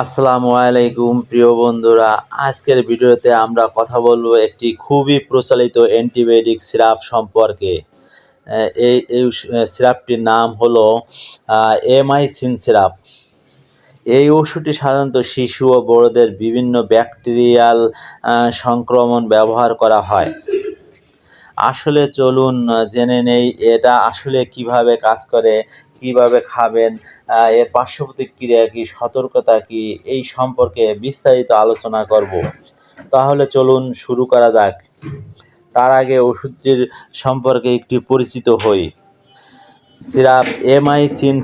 আসসালামু আলাইকুম, প্রিয় বন্ধুরা। আজকের ভিডিওতে আমরা কথা বলব একটি খুবই প্রচলিত অ্যান্টিবায়োটিক সিরাপ সম্পর্কে। এই এই সিরাপটির নাম হলো এমআইসিন সিরাপ। এই ওষুধটি সাধারণত শিশু ও বড়দের বিভিন্ন ব্যাকটেরিয়াল সংক্রমণ ব্যবহার করা হয়। আসলে চলুন জেনে নেই এটা আসলে কীভাবে কাজ করে, কীভাবে খাবেন এর পার্শ্ব প্রতিক্রিয়া কি, সতর্কতা কী, এই সম্পর্কে বিস্তারিত আলোচনা করব। তাহলে চলুন শুরু করা যাক। তার আগে ওষুধটির সম্পর্কে একটি পরিচিত হই। সিরাপ এমাইসিন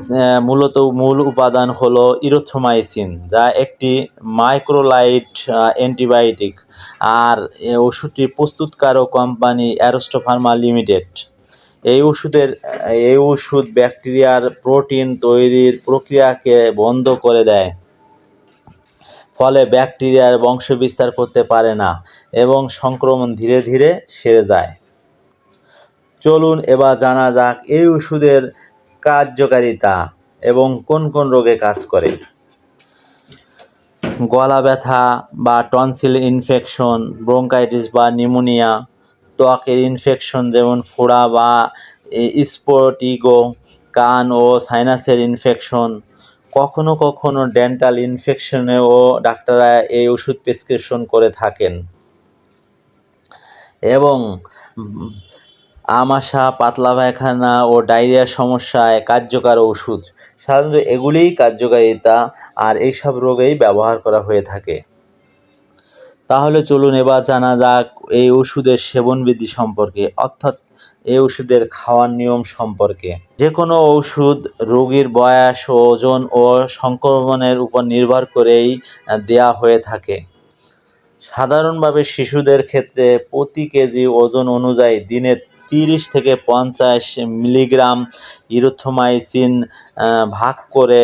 মূলত মূল উপাদান হলো ইরোথ্রোমাইসিন যা একটি মাইক্রোলাইট অ্যান্টিবায়োটিক আর ওষুধটি প্রস্তুতকারক কোম্পানি অ্যারোস্টো ফার্মা লিমিটেড এই ওষুধের, এই ওষুধ ব্যাকটেরিয়ার প্রোটিন তৈরির প্রক্রিয়াকে বন্ধ করে দেয়। ফলে ব্যাকটেরিয়ার বংশবিস্তার করতে পারে না এবং সংক্রমণ ধীরে ধীরে সেরে যায়। চলুন এবার জানা যাক এই ওষুধের কার্যকারিতা এবং কোন কোন রোগে কাজ করে। গলা ব্যথা বা টনসিল ইনফেকশন ব্রোঙ্কাইটিস বা নিউমোনিয়া ত্বকের ইনফেকশন যেমন ফোড়া বা স্পটিগো কান ও সাইনাসের ইনফেকশন কখনো কখনো ডেন্টাল ইনফেকশনেও ডাক্তাররা এই ওষুধ প্রেসক্রিপশন করে থাকেন। এবং আমাশা, পাতলা পায়খানা ও ডায়রিয়ার সমস্যায় কার্যকর ওষুধ। সাধারণত এগুলিই কার্যকারিতা আর এইসব রোগেই ব্যবহার করা হয়ে থাকে। তাহলে চলুন এবার জানা যাক এই ওষুধের সেবন সেবনবিধি সম্পর্কে, অর্থাৎ এই ওষুধের খাওয়ার নিয়ম সম্পর্কে। যে কোনো ওষুধ রোগীর বয়স, ওজন ও সংক্রমণের উপর নির্ভর করেই দেয়া হয়ে থাকে। সাধারণভাবে শিশুদের ক্ষেত্রে প্রতি কেজি ওজন অনুযায়ী দিনে তিরিশ থেকে পঞ্চাশ মিলিগ্রাম ইরোথ্রোমাইসিন আহ, ভাগ করে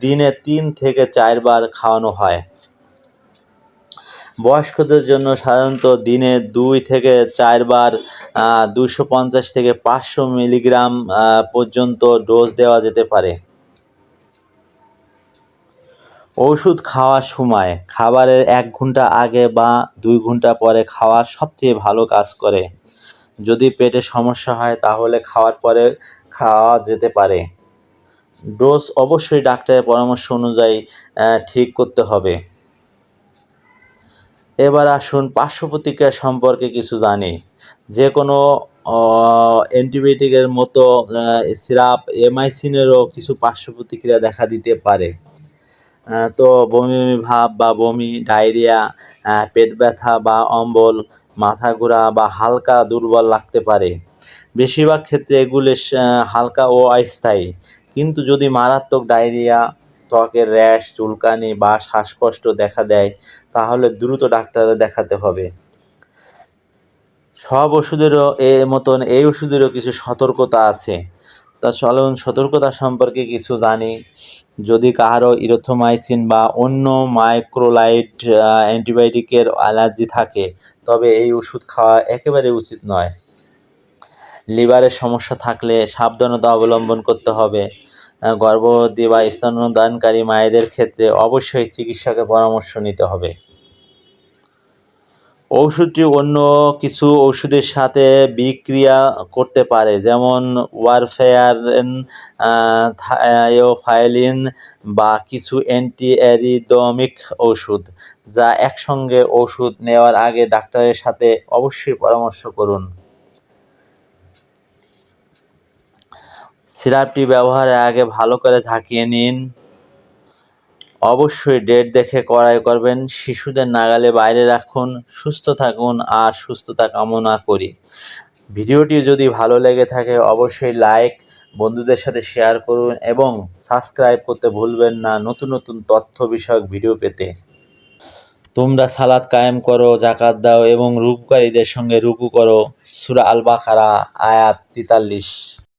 দিনে তিন থেকে চারবার খাওয়ানো হয়। বয়স্কদের জন্য সাধারণত দিনে দুই থেকে চারবার দুশো পঞ্চাশ থেকে পাঁচশো মিলিগ্রাম পর্যন্ত ডোজ দেওয়া যেতে পারে। ওষুধ খাওয়ার সময় খাবারের এক ঘণ্টা আগে বা দুই ঘণ্টা পরে খাওয়া সবচেয়ে ভালো কাজ করে। যদি পেটে সমস্যা হয়, তাহলে খাওয়ার পরে খাওয়া যেতে পারে। ডোজ অবশ্যই ডাক্তারের পরামর্শ অনুযায়ী ঠিক করতে হবে। এবার আসুন পার্শ্ব প্রতিক্রিয়া সম্পর্কে কিছু জানি। যে কোনো অ্যান্টিবায়োটিকের মতো সিরাপ এমাইসিনেরও কিছু পার্শ্ব প্রতিক্রিয়া দেখা দিতে পারে। তো বমি বমি ভাব বা বমি, ডায়রিয়া পেট ব্যথা বা অম্বল, মাথা ঘোরা বা হালকা দুর্বল লাগতে পারে। বেশিরভাগ ক্ষেত্রে এগুলি হালকা ও অস্থায়ী। কিন্তু যদি মারাত্মক ডায়রিয়া, ত্বকের র্যাশ, চুলকানি বা শ্বাসকষ্ট দেখা দেয়, তাহলে দ্রুত ডাক্তারে দেখাতে হবে। সব ওষুধেরও এ মতন, এই ওষুধেরও কিছু সতর্কতা আছে। তা চলুন সতর্কতা সম্পর্কে কিছু জানি। যদি কাহারও ইরোথোমাইসিন বা অন্য মাইক্রোলাইট অ্যান্টিবায়োটিকের অ্যালার্জি থাকে, তবে এই ওষুধ খাওয়া একেবারে উচিত নয়। লিভারের সমস্যা থাকলে সাবধানতা অবলম্বন করতে হবে। গর্ভবতী বা স্তন্যদানকারী মায়েদের ক্ষেত্রে অবশ্যই চিকিৎসকের পরামর্শ নিতে হবে। ওষুধটি অন্য কিছু ওষুধের সাথে বিক্রিয়া করতে পারে, যেমন ওয়ারফেয়ারেন থায়োফাইলিন বা কিছু অ্যান্টি অ্যারিদমিক ওষুধ যা একসঙ্গে ওষুধ নেওয়ার আগে ডাক্তারের সাথে অবশ্যই পরামর্শ করুন। সিরাপটি ব্যবহারের আগে ভালো করে ঝাঁকিয়ে নিন। অবশ্যই ডেট দেখে কড়াই করবেন, শিশুদের নাগালে বাইরে রাখুন, সুস্থ থাকুন আর সুস্থতা কামনা করি। ভিডিওটি যদি ভালো লেগে থাকে, অবশ্যই লাইক, বন্ধুদের সাথে শেয়ার করুন এবং সাবস্ক্রাইব করতে ভুলবেন না নতুন নতুন তথ্য বিষয়ক ভিডিও পেতে। তোমরা সালাদ কায়েম করো, জাকাত দাও এবং রূপকারীদের সঙ্গে রুকু করো। সুরা আল বাকারা আয়াত তেতাল্লিশ।